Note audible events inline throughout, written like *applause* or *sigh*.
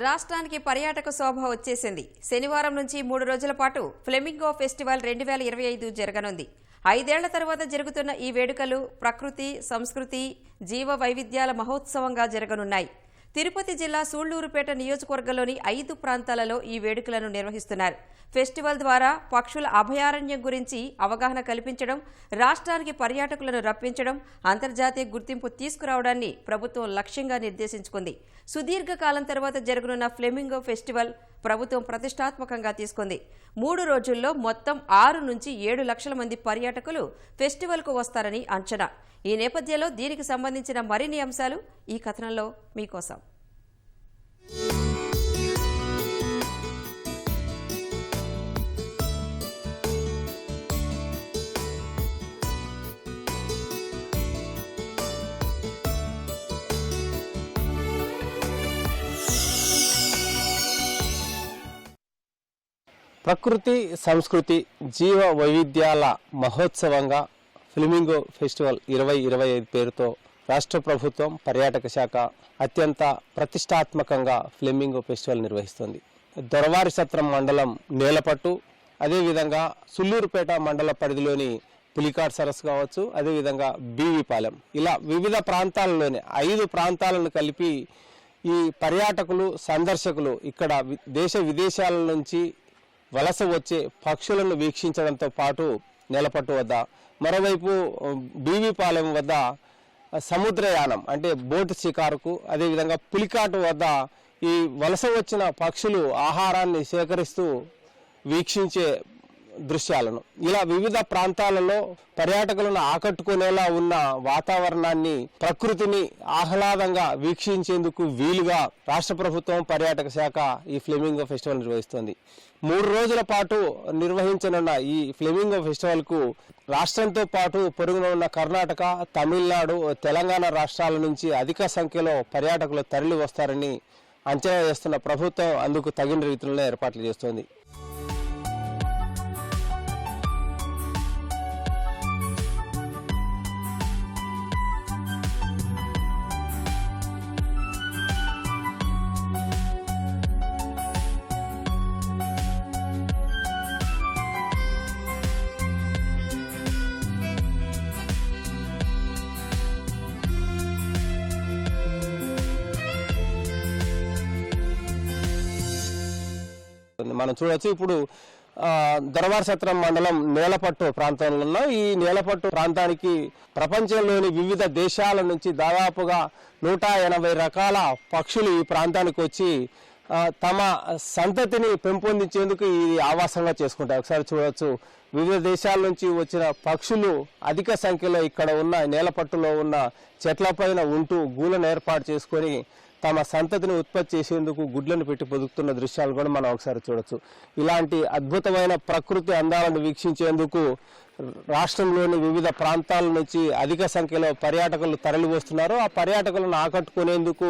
రాష్ట్రానికి పర్యాటక శోభ వచ్చేసింది. శనివారం నుంచి మూడు రోజుల పాటు ఫ్లెమింగో ఫెస్టివల్ రెండు వేల ఇరవై ఐదు జరగనుంది. ఐదేళ్ళ తర్వాత జరుగుతున్న ఈ వేడుకలు ప్రకృతి సంస్కృతి జీవ వైవిధ్యాల మహోత్సవంగా జరగనున్నాయి. తిరుపతి జిల్లా సూళ్ళూరుపేట నియోజకవర్గంలోని ఐదు ప్రాంతాలలో ఈ వేడుకలను నిర్వహిస్తున్నారు. ఫెస్టివల్ ద్వారా పక్షుల అభయారణ్యం గురించి అవగాహన కల్పించడం రాష్ట్రానికి పర్యాటకులను రప్పించడం అంతర్జాతీయ గుర్తింపు తీసుకురావడాన్ని ప్రభుత్వం లక్ష్యంగా నిర్దేశించుకుంది. సుదీర్ఘకాలం తర్వాత జరగనున్న ఫ్లెమింగో ఫెస్టివల్ ప్రభుత్వం ప్రతిష్టాత్మకంగా తీసుకుంది. మూడు రోజుల్లో మొత్తం ఆరు నుంచి ఏడు లక్షల మంది పర్యాటకులు ఫెస్టివల్కు వస్తారని అంచనా. ఈ నేపథ్యంలో దీనికి సంబంధించిన మరిన్ని అంశాలు ఈ కథనంలో మీకోసం. ప్రకృతి సంస్కృతి జీవ వైవిధ్యాల మహోత్సవంగా ఫ్లెమింగో ఫెస్టివల్ ఇరవై ఇరవై ఐదు పేరుతో రాష్ట్ర ప్రభుత్వం పర్యాటక శాఖ అత్యంత ప్రతిష్టాత్మకంగా ఫ్లెమింగో ఫెస్టివల్ నిర్వహిస్తుంది. దొరవారి సత్రం మండలం నేలపట్టు అదేవిధంగా సుల్లూరుపేట మండల పరిధిలోని పులికాట్ సరస్సు కావచ్చు అదేవిధంగా బీవీపాలెం. ఇలా వివిధ ప్రాంతాలలోని ఐదు ప్రాంతాలను కలిపి ఈ పర్యాటకులు సందర్శకులు ఇక్కడ దేశ విదేశాల నుంచి వలస వచ్చే పక్షులను వీక్షించడంతో పాటు నెలపట్టు వద్ద మరోవైపు బీవీపాలెం వద్ద సముద్రయానం అంటే బోటు షికారుకు అదేవిధంగా పులికాటు వద్ద ఈ వలస వచ్చిన పక్షులు ఆహారాన్ని సేకరిస్తూ వీక్షించే దృశ్యాలను. ఇలా వివిధ ప్రాంతాలలో పర్యాటకులను ఆకట్టుకునేలా ఉన్న వాతావరణాన్ని ప్రకృతిని ఆహ్లాదంగా వీక్షించేందుకు వీలుగా రాష్ట్ర ప్రభుత్వం పర్యాటక శాఖ ఈ ఫ్లెమింగో ఫెస్టివల్ నిర్వహిస్తుంది. మూడు రోజుల పాటు నిర్వహించనున్న ఈ ఫ్లెమింగో ఫెస్టివల్కు రాష్ట్రంతో పాటు పొరుగున ఉన్న కర్ణాటక తమిళనాడు తెలంగాణ రాష్ట్రాల నుంచి అధిక సంఖ్యలో పర్యాటకులు తరలి వస్తారని అంచనా చేస్తున్న ప్రభుత్వం అందుకు తగిన రీతిలో ఏర్పాట్లు చేస్తోంది. మనం చూడవచ్చు ఇప్పుడు ఆ, సత్రం మండలం నేలపట్టు ప్రాంతంలో ఈ నేలపట్టు ప్రాంతానికి ప్రపంచంలోని వివిధ దేశాల నుంచి దాదాపుగా నూట ఎనభై రకాల పక్షులు ఈ ప్రాంతానికి వచ్చి తమ సంతతిని పెంపొందించేందుకు ఈ ఆవాసంగా చేసుకుంటారు ఒకసారి చూడవచ్చు వివిధ దేశాల నుంచి వచ్చిన పక్షులు అధిక సంఖ్యలో ఇక్కడ ఉన్న నేలపట్టులో ఉన్న చెట్లపైన ఉంటూ గూళ్ళను ఏర్పాటు చేసుకొని తమ సంతతిని ఉత్పత్తి చేసేందుకు గుడ్లను పెట్టి పొదుగుతున్న దృశ్యాలు కూడా మనం ఒకసారి చూడొచ్చు. ఇలాంటి అద్భుతమైన ప్రకృతి అందాలను వీక్షించేందుకు రాష్ట్రంలోని వివిధ ప్రాంతాల నుంచి అధిక సంఖ్యలో పర్యాటకులు తరలివస్తున్నారు. ఆ పర్యాటకులను ఆకట్టుకునేందుకు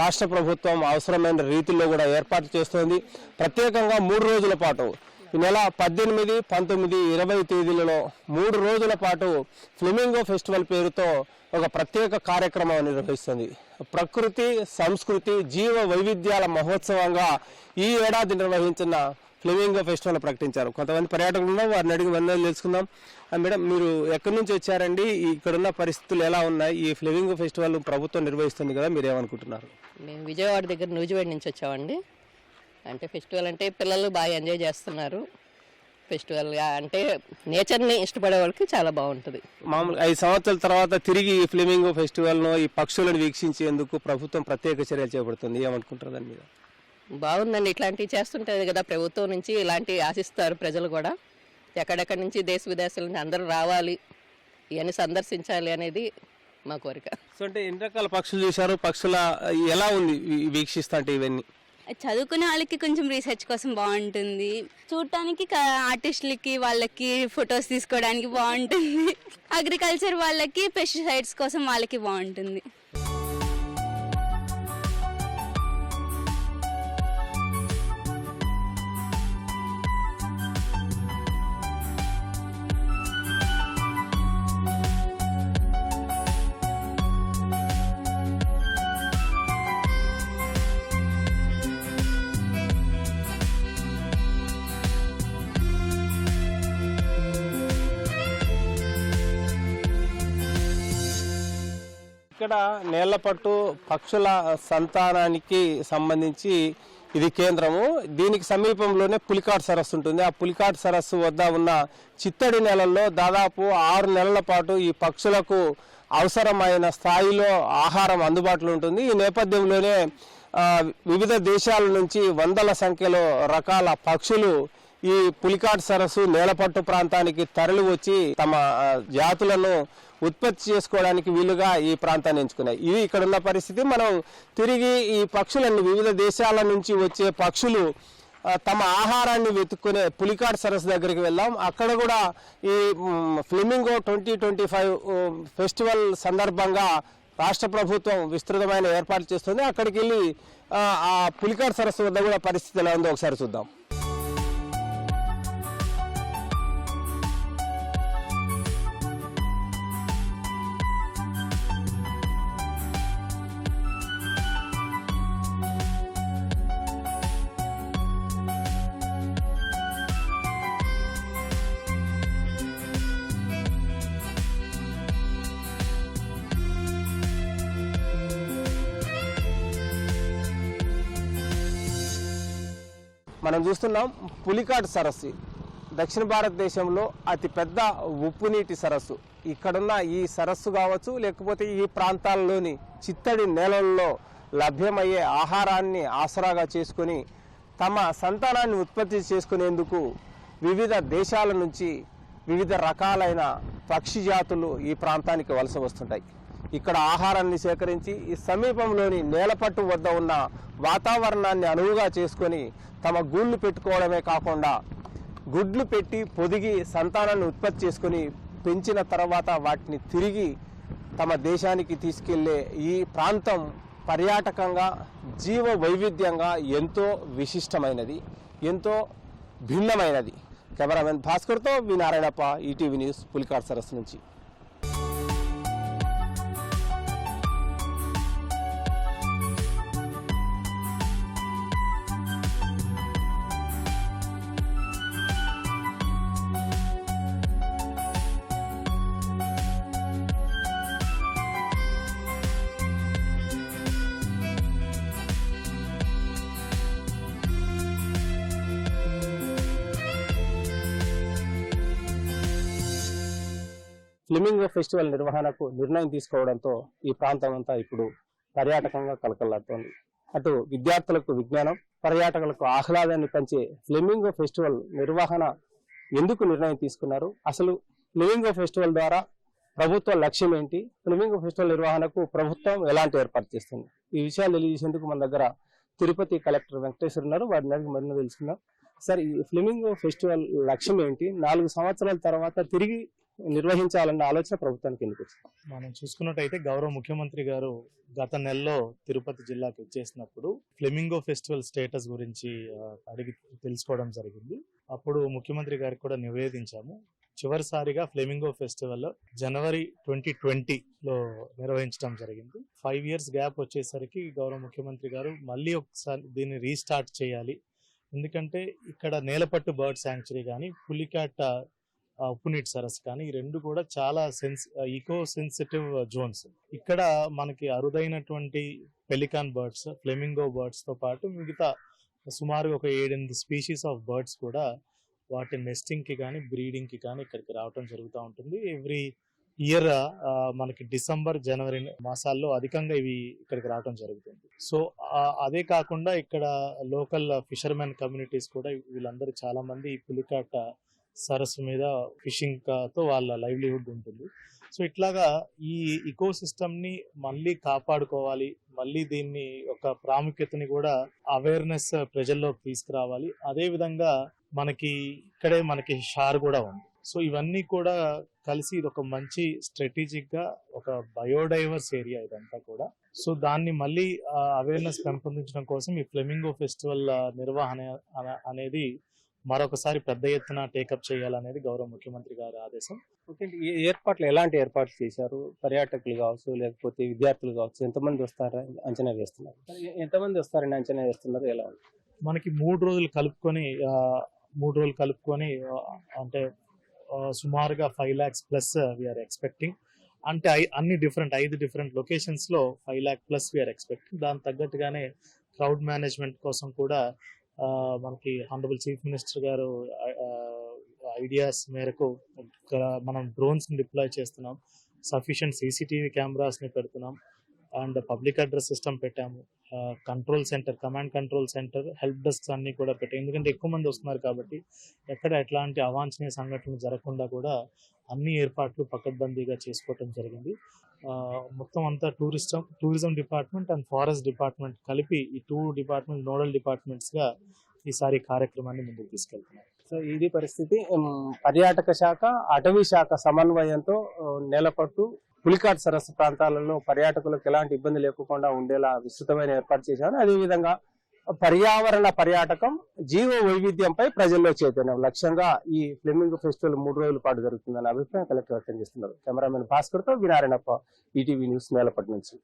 రాష్ట్ర ప్రభుత్వం అవసరమైన రీతిలో కూడా ఏర్పాటు చేస్తోంది. ప్రత్యేకంగా మూడు రోజుల పాటు ఈ నెల పద్దెనిమిది పంతొమ్మిది ఇరవై తేదీలలో మూడు రోజుల పాటు ఫ్లెమింగో ఫెస్టివల్ పేరుతో ఒక ప్రత్యేక కార్యక్రమం నిర్వహిస్తుంది. ప్రకృతి సంస్కృతి జీవ వైవిధ్యాల మహోత్సవంగా ఈ ఏడాది నిర్వహించిన ఫ్లెమింగో ఫెస్టివల్ ప్రకటించారు. కొంతమంది పర్యాటకులు ఉన్నారు వారిని అడిగి వందలు తెలుసుకుందాం. మేడం మీరు ఎక్కడి నుంచి వచ్చారండి? ఇక్కడున్న పరిస్థితులు ఎలా ఉన్నాయి? ఈ ఫ్లెమింగో ఫెస్టివల్ ప్రభుత్వం నిర్వహిస్తుంది కదా మీరు ఏమనుకుంటున్నారు? మేము విజయవాడ దగ్గర నూజివేడ్ నుంచి వచ్చామండి. అంటే ఫెస్టివల్ అంటే పిల్లలు బాగా ఎంజాయ్ చేస్తున్నారు. ఫెస్టివల్ అంటే నేచర్ని ఇష్టపడే వాళ్ళకి చాలా బాగుంటుంది. మామూలుగా ఐదు సంవత్సరాల తర్వాత తిరిగి ఈ ఫ్లెమింగో ఫెస్టివల్ను ఈ పక్షులను వీక్షించేందుకు ప్రభుత్వం ప్రత్యేక చర్యలు చేపడుతుంది. ఏమనుకుంటారు దాని మీద? బాగుందండి. ఇట్లాంటివి చేస్తుంటుంది కదా ప్రభుత్వం నుంచి ఇలాంటివి ఆశిస్తారు ప్రజలు కూడా. ఎక్కడెక్కడి నుంచి దేశ విదేశాల నుంచి అందరూ రావాలి ఇవన్నీ సందర్శించాలి అనేది మా కోరిక. సో అంటే ఎన్ని రకాల పక్షులు చూశారు? పక్షుల ఎలా ఉంది? వీక్షిస్తా అంటే ఇవన్నీ. చదువుకునే వాళ్ళకి కొంచెం రీసెర్చ్ కోసం బాగుంటుంది. చూడటానికి ఆర్టిస్టులకి వాళ్ళకి ఫొటోస్ తీసుకోవడానికి బాగుంటుంది. *laughs* అగ్రికల్చర్ వాళ్ళకి పెస్టిసైడ్స్ కోసం వాళ్ళకి బాగుంటుంది. ఇక్కడ నేళ్ళపట్టు పక్షుల సంతానానికి సంబంధించి ఇది కేంద్రము. దీనికి సమీపంలోనే పులికాట్ సరస్సు ఉంటుంది. ఆ పులికాట్ సరస్సు వద్ద ఉన్న చిత్తడి నెలల్లో దాదాపు ఆరు నెలల పాటు ఈ పక్షులకు అవసరమైన స్థాయిలో ఆహారం అందుబాటులో ఉంటుంది. ఈ నేపథ్యంలోనే వివిధ దేశాల నుంచి వందల సంఖ్యలో రకాల పక్షులు ఈ పులికాట్ సరస్సు నేలపట్టు ప్రాంతానికి తరలి వచ్చి తమ జాతులను ఉత్పత్తి చేసుకోవడానికి వీలుగా ఈ ప్రాంతాన్ని ఎంచుకున్నాయి. ఇది ఇక్కడ ఉన్న పరిస్థితి. మనం తిరిగి ఈ పక్షులన్నీ వివిధ దేశాల నుంచి వచ్చే పక్షులు తమ ఆహారాన్ని వెతుక్కునే పులికాట్ సరస్సు దగ్గరికి వెళ్దాం. అక్కడ కూడా ఈ మ్, flamingo twenty twenty five festival సందర్భంగా రాష్ట్ర ప్రభుత్వం విస్తృతమైన ఏర్పాట్లు చేస్తుంది. అక్కడికి వెళ్ళి ఆ, ఆ పులికాట్ సరస్సు వద్ద కూడా పరిస్థితి ఎలా ఉందో ఒకసారి చూద్దాం. మనం చూస్తున్నాం పులికాట్ సరస్సు. దక్షిణ భారతదేశంలో అతి పెద్ద ఉప్పు నీటి సరస్సు. ఇక్కడున్న ఈ సరస్సు కావచ్చు లేకపోతే ఈ ప్రాంతాల్లోని చిత్తడి నేలల్లో లభ్యమయ్యే ఆహారాన్ని ఆసరాగా చేసుకొని తమ సంతానాన్ని ఉత్పత్తి చేసుకునేందుకు వివిధ దేశాల నుంచి వివిధ రకాలైన పక్షి జాతులు ఈ ప్రాంతానికి వలస వస్తుంటాయి. ఇక్కడ ఆహారాన్ని సేకరించి ఈ సమీపంలోని నేలపట్టు వద్ద ఉన్న వాతావరణాన్ని అనువుగా చేసుకొని తమ గూళ్ళు పెట్టుకోవడమే కాకుండా గుడ్లు పెట్టి పొదిగి సంతానాన్ని ఉత్పత్తి చేసుకొని పెంచిన తర్వాత వాటిని తిరిగి తమ దేశానికి తీసుకెళ్ళే ఈ ప్రాంతం పర్యాటకంగా జీవ వైవిధ్యంగా ఎంతో విశిష్టమైనది ఎంతో భిన్నమైనది. Cameraman భాస్కర్తో V Narayanappa ETV news Pulicat సరస్సు నుంచి. ఫ్లిమింగో ఫెస్టివల్ నిర్వహణకు నిర్ణయం తీసుకోవడంతో ఈ ప్రాంతం అంతా ఇప్పుడు పర్యాటకంగా కలకల్లాడుతోంది. అటు విద్యార్థులకు విజ్ఞానం పర్యాటకులకు ఆహ్లాదాన్ని పంచే ఫ్లెమింగో ఫెస్టివల్ నిర్వహణ ఎందుకు నిర్ణయం తీసుకున్నారు? అసలు ఫ్లెమింగో ఫెస్టివల్ ద్వారా ప్రభుత్వ లక్ష్యం ఏంటి? ఫ్లెమింగో ఫెస్టివల్ నిర్వహణకు ప్రభుత్వం ఎలాంటి ఏర్పాటు చేస్తుంది? ఈ విషయాలు తెలియజేసేందుకు మన దగ్గర తిరుపతి కలెక్టర్ వెంకటేశ్వర ఉన్నారు. వారిని అడిగి మరిన్ని తెలుసుకున్నాం సార్ ఈ ఫ్లెమింగో ఫెస్టివల్ లక్ష్యం ఏంటి? నాలుగు సంవత్సరాల తర్వాత తిరిగి నిర్వహించాలన్న ఆలోచన ప్రభుత్వానికి ఎందుకు మనం చూసుకున్నట్టయితే గౌరవ ముఖ్యమంత్రి గారు గత నెలలో తిరుపతి జిల్లాకి వచ్చేసినప్పుడు ఫ్లెమింగో ఫెస్టివల్ స్టేటస్ గురించి అడిగి తెలుసుకోవడం జరిగింది. అప్పుడు ముఖ్యమంత్రి గారికి కూడా నివేదించాము. చివరిసారిగా ఫ్లెమింగో ఫెస్టివల్ జనవరి ట్వంటీ ట్వంటీలో నిర్వహించడం జరిగింది. ఫైవ్ ఇయర్స్ గ్యాప్ వచ్చేసరికి గౌరవ ముఖ్యమంత్రి గారు మళ్ళీ ఒకసారి దీన్ని రీస్టార్ట్ చేయాలి. ఎందుకంటే ఇక్కడ నేలపట్టు బర్డ్ శాంక్చురీ కానీ పులికాట ఆ, ఉప్పునీటి సరస్సు కానీ ఈ రెండు కూడా చాలా సెన్స్ ఈకో సెన్సిటివ్ జోన్స్ ఇక్కడ మనకి అరుదైనటువంటి పెలికాన్ బర్డ్స్ ఫ్లెమింగో బర్డ్స్తో పాటు మిగతా సుమారు ఒక ఏడెనిమిది స్పీషీస్ ఆఫ్ బర్డ్స్ కూడా వాటి నెస్టింగ్కి కానీ బ్రీడింగ్కి కానీ ఇక్కడికి రావటం జరుగుతూ ఉంటుంది. ఎవ్రీ ఇయర్ మనకి డిసెంబర్ జనవరి మాసాల్లో అధికంగా ఇవి ఇక్కడికి రావటం జరుగుతుంది. సో అదే కాకుండా ఇక్కడ లోకల్ ఫిషర్మెన్ కమ్యూనిటీస్ కూడా వీళ్ళందరూ చాలా మంది ఈ పులికాట సరస్సు మీద ఫిషింగ్తో వాళ్ళ లైవ్లీహుడ్ ఉంటుంది. సో ఇట్లాగా ఈ ఇకో సిస్టమ్ని మళ్ళీ కాపాడుకోవాలి మళ్ళీ దీన్ని ఒక ప్రాముఖ్యతని కూడా అవేర్నెస్ ప్రజల్లోకి తీసుకురావాలి. అదే విధంగా మనకి ఇక్కడే మనకి షార్ కూడా ఉంది. సో ఇవన్నీ కూడా కలిసి ఇది ఒక మంచి స్ట్రాటజిక్గా ఒక బయోడైవర్స్ ఏరియా ఇదంతా కూడా. సో దాన్ని మళ్ళీ అవేర్నెస్ పెంపొందించడం కోసం ఈ ఫ్లెమింగో ఫెస్టివల్ నిర్వహణ అనేది మరొకసారి పెద్ద ఎత్తున టేకప్ చేయాలనేది గౌరవ ముఖ్యమంత్రి గారి ఆదేశం. ఓకే ఏర్పాట్లు ఎలాంటి ఏర్పాట్లు చేశారు? పర్యాటకులు కావచ్చు లేకపోతే విద్యార్థులు కావచ్చు ఎంతమంది వస్తారని అంచనా వేస్తున్నారు. ఎంతమంది వస్తారని అంచనా వేస్తున్నారు? ఎలా మనకి మూడు రోజులు కలుపుకొని మూడు రోజులు కలుపుకొని అంటే సుమారుగా five lakhs plus we're expecting అంటే అన్ని డిఫరెంట్ ఐదు different లొకేషన్స్లో five lakh plus we're expecting దాని తగ్గట్టుగానే క్రౌడ్ మేనేజ్మెంట్ కోసం కూడా మనకి హానరబుల్ చీఫ్ మినిస్టర్ గారు ఐడియాస్ మేరకు మనం డ్రోన్స్ డిప్లాయ్ చేస్తున్నాం. సఫిషియంట్ సీసీటీవీ కెమెరాస్ని పెడుతున్నాం. అండ్ పబ్లిక్ అడ్రస్ సిస్టమ్ పెట్టాము. Control centre command control centre help desks అన్ని కూడా పెట్టాము ఎందుకంటే ఎక్కువ మంది వస్తున్నారు కాబట్టి ఎక్కడ ఎట్లాంటి అవాంఛనీయ సంఘటనలు జరగకుండా కూడా అన్ని ఏర్పాట్లు పకడ్బందీగా చేసుకోవటం జరిగింది. మొత్తం అంతా tourism tourism department and forest department కలిపి ఈ టూ డిపార్ట్మెంట్ నోడల్ డిపార్ట్మెంట్స్గా ఈసారి కార్యక్రమాన్ని ముందుకు తీసుకెళ్తున్నాం సో ఇది పరిస్థితి. పర్యాటక శాఖ అటవీ శాఖ సమన్వయంతో నేలపట్టు పులికాట్ సరస్సు ప్రాంతాలలో పర్యాటకులకు ఎలాంటి ఇబ్బంది లేకుండా ఉండేలా విస్తృతమైన ఏర్పాటు చేశారు. అదేవిధంగా పర్యావరణ పర్యాటకం జీవ వైవిధ్యంపై ప్రజల్లో చైతన్యం. లక్ష్యంగా ఈ ఫ్లెమింగ్ ఫెస్టివల్ మూడు రోజుల పాటు జరుగుతుందన్న అభిప్రాయం కలెక్టర్ వ్యక్తం చేస్తున్నారు. కెమెరామెన్ భాస్కర్తో వినారాయణప్ప ఈటీవీ న్యూస్ నేలపటి నుంచి.